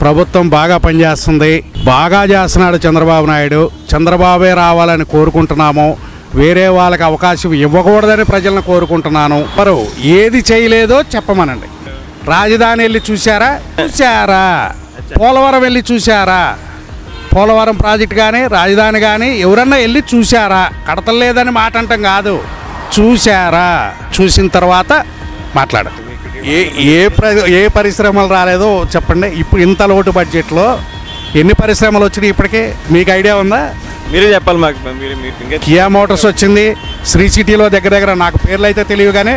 ప్రభుత్వం బాగా పనిచేస్తుంది. బాగా చేస్తున్నాడు చంద్రబాబు నాయుడు. చంద్రబాబే రావాలని కోరుకుంటున్నాము. వేరే వాళ్ళకి అవకాశం ఇవ్వకూడదని ప్రజలను కోరుకుంటున్నాను. మరి ఏది చేయలేదో చెప్పమనండి. రాజధాని వెళ్ళి చూశారా? చూశారా? పోలవరం వెళ్ళి చూశారా? పోలవరం ప్రాజెక్ట్ కానీ రాజధాని కానీ ఎవరన్నా వెళ్ళి చూశారా? కడతలేదని మాట అంటాం కాదు. చూశారా? చూసిన తర్వాత మాట్లాడండి ఏ ఏ ప్ర ఏ పరిశ్రమలు రాలేదో చెప్పండి. ఇప్పుడు ఇంత లోటు బడ్జెట్లో ఎన్ని పరిశ్రమలు వచ్చినాయి ఇప్పటికే? మీకు ఐడియా ఉందా? మీరే చెప్పాలి మాకు మీరు కియా మోటార్స్ వచ్చింది. శ్రీ సిటీలో దగ్గర దగ్గర నాకు పేర్లు అయితే తెలియదు కానీ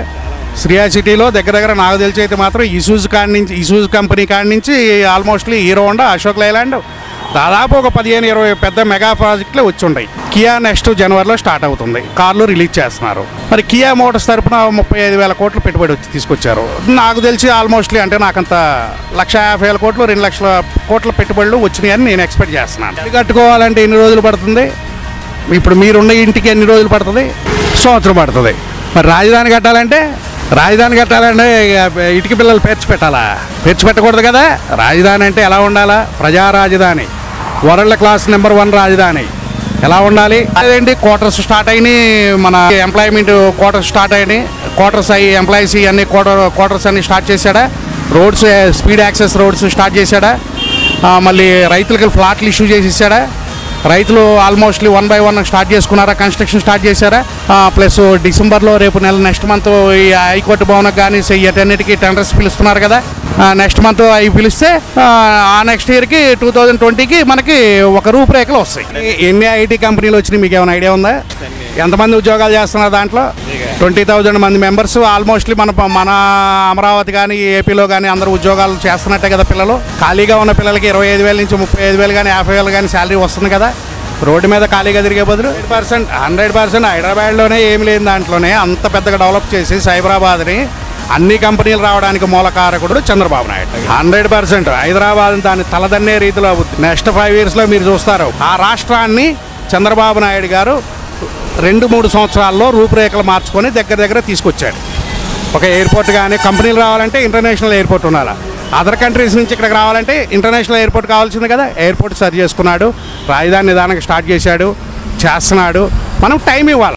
శ్రియా సిటీలో దగ్గర దగ్గర నాకు తెలిసి అయితే మాత్రం ఇసూజ్ కాడి నుంచి ఇసూజ్ కంపెనీ కాడి నుంచి almostly Hero Honda Ashok Leyland దాదాపు ఒక పదిహేను ఇరవై పెద్ద మెగా ప్రాజెక్టులు వచ్చి ఉన్నాయి కియా నెక్స్ట్ జనవరిలో స్టార్ట్ అవుతుంది. కార్లు రిలీజ్ చేస్తున్నారు. మరి కియా మోటార్స్ తరపున ముప్పై ఐదు వేల కోట్లు పెట్టుబడి వచ్చి తీసుకొచ్చారు. నాకు తెలిసి ఆల్మోస్ట్లీ అంటే నాకంత లక్ష యాభై వేల కోట్లు రెండు లక్షల కోట్ల పెట్టుబడులు వచ్చినాయని నేను ఎక్స్పెక్ట్ చేస్తున్నాను. కట్టుకోవాలంటే ఎన్ని రోజులు పడుతుంది? ఇప్పుడు మీరున్న ఇంటికి ఎన్ని రోజులు పడుతుంది? సంవత్సరం పడుతుంది. మరి రాజధాని కట్టాలంటే? రాజధాని కట్టాలంటే ఇటుక పిల్లలు పేర్చి పెట్టాలా? పేర్చి పెట్టకూడదు కదా? రాజధాని అంటే ఎలా ఉండాలా? ప్రజా రాజధాని. వరల్డ్ క్లాస్ నెంబర్ వన్ రాజధాని. ఎలా ఉండాలి? అదేంటి? క్వార్టర్స్ స్టార్ట్ అయినాయి మన ఎంప్లాయ్మెంట్ క్వార్టర్స్ స్టార్ట్ అయినాయి. క్వార్టర్స్ అయ్యి ఎంప్లాయీస్ అన్ని క్వార్టర్ క్వార్టర్స్ అన్ని స్టార్ట్ చేశాడా? Roads speed access roads start చేశాడా? మళ్ళీ రైతులకి ఫ్లాట్లు ఇష్యూ చేసి ఇచ్చాడా? రైతులు almostly one by one start చేసుకున్నారా? కన్స్ట్రక్షన్ స్టార్ట్ చేశారా? ప్లస్ డిసెంబర్లో రేపు నెల నెక్స్ట్ మంత్ ఈ హైకోర్టు భవనకు కానీ ఎటన్నిటికీ టెండర్స్ పిలుస్తున్నారు కదా. నెక్స్ట్ మంత్ అవి పిలిస్తే ఆ, ఆ నెక్స్ట్ ఇయర్కి టూ థౌజండ్ ట్వంటీకి మనకి ఒక రూపురేఖలు వస్తాయి. ఎన్ని ఐటీ కంపెనీలు వచ్చినాయి? మీకు ఏమైనా ఐడియా ఉందా? ఎంతమంది ఉద్యోగాలు చేస్తున్నారు దాంట్లో? ట్వంటీ థౌజండ్ మంది మెంబర్స్ ఆల్మోస్ట్లీ మన మన అమరావతి కానీ ఏపీలో కానీ అందరూ ఉద్యోగాలు చేస్తున్నట్టే కదా పిల్లలు. ఖాళీగా ఉన్న పిల్లలకి ఇరవై ఐదు వేల నుంచి ముప్పై ఐదు వేలు కానీ యాభై వేలు కానీ శాలరీ వస్తుంది కదా. రోడ్డు మీద ఖాళీగా తిరిగే బదులు హండ్రెడ్ పర్సెంట్ హండ్రెడ్ పర్సెంట్ హైదరాబాద్లోనే ఏమి లేని దాంట్లోనే అంత పెద్దగా డెవలప్ చేసి సైబరాబాద్ని అన్ని కంపెనీలు రావడానికి మూల కారకుడు చంద్రబాబు నాయుడు. హండ్రెడ్ పర్సెంట్ హైదరాబాద్ దాన్ని తలదన్నే రీతిలో నెక్స్ట్ ఫైవ్ ఇయర్స్లో మీరు చూస్తారు. ఆ రాష్ట్రాన్ని చంద్రబాబు నాయుడు గారు రెండు మూడు సంవత్సరాల్లో రూపురేఖలు మార్చుకొని దగ్గర దగ్గర తీసుకొచ్చాడు. ఒక ఎయిర్పోర్ట్ కానీ కంపెనీలు రావాలంటే ఇంటర్నేషనల్ ఎయిర్పోర్ట్ ఉండాలి. అదర్ కంట్రీస్ నుంచి ఇక్కడికి రావాలంటే ఇంటర్నేషనల్ ఎయిర్పోర్ట్ కావాల్సింది కదా. ఎయిర్పోర్ట్ సరి చేసుకున్నాడు రాజధాని నిదానంగా స్టార్ట్ చేశాడు చేస్తున్నాడు. మనం టైం ఇవ్వాలి.